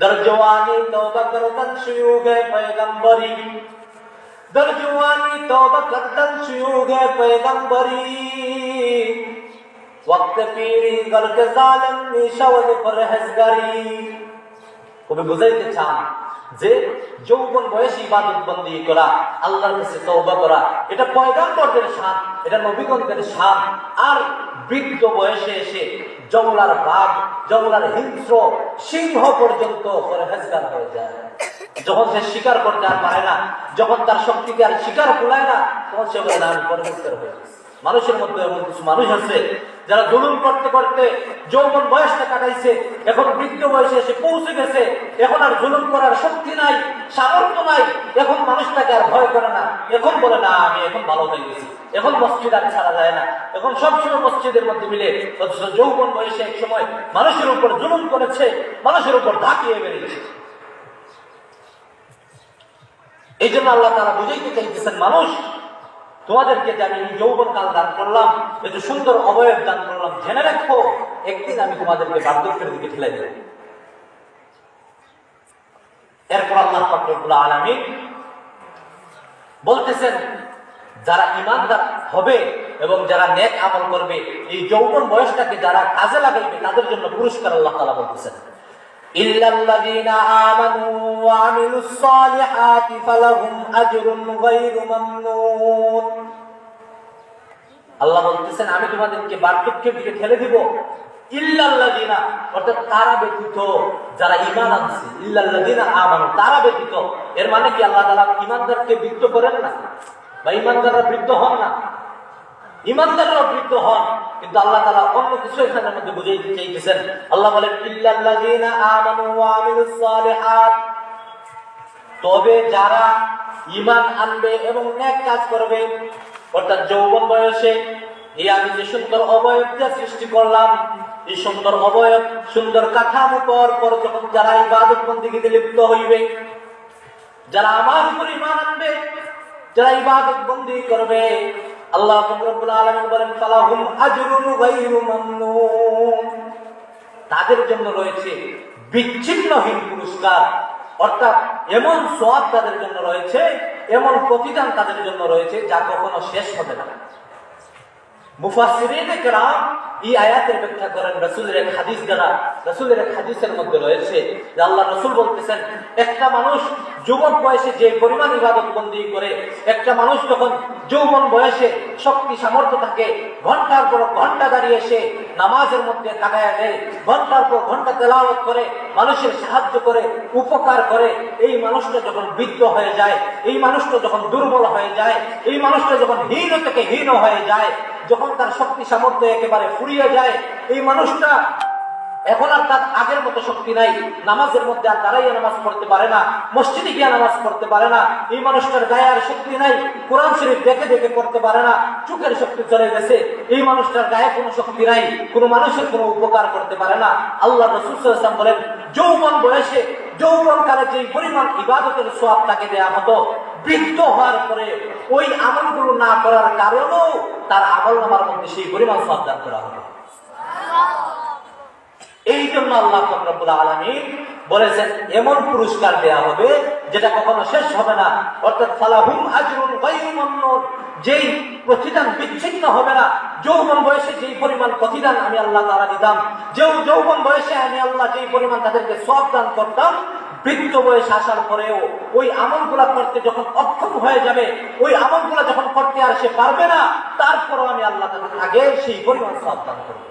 در جوانی توبہ کردن شیو گئے پیغمبری در جوانی توبہ کردن شیو گئے پیغمبری وقت پیری گل کے ظالم نشود پرہزگاری কবি বুঝাইতে চান যে যৌবন বয়সে ইবাদত বন্দী করা, আল্লাহর কাছে তওবা করা, এটা পয়গাম্বরদের শান এটা নবীগণদের শান আর বৃদ্ধ বয়সে এসে জঙ্গলার বাঘ, জঙ্গলার হিংস্র সিংহ পর্যন্ত পরহেজগার হয়ে যায়। যখন সে শিকার করতে আর পারে না, যখন তার শক্তিকে আর শিকার কুলায় না, তখন সে বলে, না, আমি পরহেজগার হয়ে গেছি। মানুষের মধ্যে এমন কিছু মানুষ আছে যারা জুলুম করতে করতে যৌবন বয়সটা কাটাইছে, এখন বৃদ্ধ বয়সে এসে পৌঁছে গেছে, এখন আর জুলুম করার শক্তি নাই, সামর্থ্য নাই, এখন মানুষটাকে আর ভয় করে না। এখন বলে, না, আমি এখন ভালো হয়ে গেছি। এখন মসজিদ আর ছাড়া যায় না। এখন সবসময় মসজিদের মধ্যে মিলে অথচ যৌবন বয়সে এক সময় মানুষের উপর জুলুম করেছে, মানুষের উপর ধাকিয়ে বেরিয়েছে এই জন্য আল্লাহ তারা বুঝাইতে চাইতেছেন, মানুষ তোমাদেরকে যে আমি যৌবন কাল দান করলাম যে সুন্দর অবয়ব দান করলাম, জেনে রাখো, একদিন আমি তোমাদেরকে বার্ধক্যের দিকে ঠেলে দেব। এরপর আল্লাহ ফকরুল্লাহ আলমী বলতেছেন, যারা ইমানদার হবে এবং যারা নেক আমল করবে, এই যৌবন বয়সটাকে যারা কাজে লাগাইবে, তাদের জন্য পুরস্কার আল্লাহ তালা বলতেছেন। إلا الذين آمنوا وعملوا الصالحات فلهم أجر غير ممنون আল্লাহ বলতেছেন আমি তোমাদেরকে বার্ধক্যের দিকে ঠেলে দিব ইল্লাল্লাযিনা অর্থাৎ তারা ব্যতীত যারা ঈমান আনছে ইল্লাল্লাযিনা আমানু তারা ব্যতীত এর মানে কি আল্লাহ তাআলা ঈমানদারকে বৃদ্ধ করেন না বা ঈমানদাররা বৃদ্ধ হন না ইমানদাররা বৃদ্ধ হন, কিন্তু আল্লাহ তাআলা অন্য কিছু এখানের মধ্যে বুঝাইতে চাইতেছেন। আল্লাহ বলেন, ইল্লাল্লাযিনা আমানু ওয়া আমিলুস সালিহাত। তবে যারা ইমান আনবে এবং নেক কাজ করবে, অর্থাৎ যৌবন বয়সে, এই আমি যে সুন্দর অবয়বটা সৃষ্টি করলাম, এই সুন্দর অবয়ব, সুন্দর কাঠামো পর পর যখন যারা ইবাদত বন্দিগিতে লিপ্ত হইবে, যারা আমার উপর ইমান আনবে, যারা ইবাদত বন্দি করবে আল্লাহ রব্বুল আলামিন বলেন, ফালাহুম আজরুন গায়রু মামনুন। তাদের জন্য রয়েছে বিচ্ছিন্নহীন পুরস্কার। অর্থাৎ এমন সব তাদের জন্য রয়েছে, এমন প্রতিদান তাদের জন্য রয়েছে যা কখনো শেষ হবে না। মুফাসসিরিনে কেরাম এই আয়াতের ব্যাখ্যা করেন রাসূলের এক হাদিস দ্বারা। রাসূলের এক হাদিসের মধ্যে রয়েছে যে আল্লাহ রাসূল বলতেছেন, একটা মানুষ যুবক বয়সে যে পরিমাণ ইবাদত করে, একটা মানুষ যখন যৌবন বয়সে শক্তি সামর্থ্য থাকে, ঘণ্টার পর ঘণ্টা দাঁড়িয়ে নামাজের মধ্যে দেয়, ঘণ্টার পর ঘণ্টা তেলাওয়াত করে, মানুষের সাহায্য করে, উপকার করে, এই মানুষটা যখন বৃদ্ধ হয়ে যায়, এই মানুষটা যখন দুর্বল হয়ে যায়, এই মানুষটা যখন হীন থেকে হীন হয়ে যায়, যখন তার শক্তি সামর্থ্য একেবারে ফুরিয়ে যায়। এই মানুষটা এখন আর তার আগের মতো শক্তি নাই। নামাজের মধ্যে আর দাঁড়াইয়া নামাজ পড়তে পারে না, মসজিদে গিয়ে নামাজ পড়তে পারে না, এই মানুষটার গায়ে আর শক্তি নাই, কোরআন শরীফ দেখে দেখে পড়তে পারে না, চোখের শক্তি চলে গেছে, এই মানুষটার গায়ে কোনো শক্তি নাই, কোনো মানুষের কোনো উপকার করতে পারে না। আল্লাহ রসুলাম বলেন, যৌবন বয়সে যৌবন কালে যে পরিমাণ ইবাদতের সোয়াব তাকে দেয়া হতো, বৃদ্ধ হওয়ার পরে ওই আমলগুলো না করার কারণেও তার আমল নামার মধ্যে সেই পরিমাণ সোয়াব দান করা হবে এই জন্য আল্লাহ ফকরাবুল আলমী বলেছেন, এমন পুরস্কার দেয়া হবে যেটা কখনো শেষ হবে না। অর্থাৎ ফালাহুম গায়রু যেই প্রতিদান বিচ্ছিন্ন হবে না। যৌবন বয়সে যেই পরিমাণ প্রতিদান আমি আল্লাহ তারা দিতাম যে যৌবন বয়সে আমি আল্লাহ যেই পরিমাণ তাদেরকে সব দান করতাম, বৃদ্ধ বয়স আসার পরেও ওই আমলগুলা করতে যখন অক্ষম হয়ে যাবে, ওই আমলগুলা যখন করতে আর সে পারবে না, তারপরও আমি আল্লাহ তাদের আগে সেই পরিমাণ সব দান করব।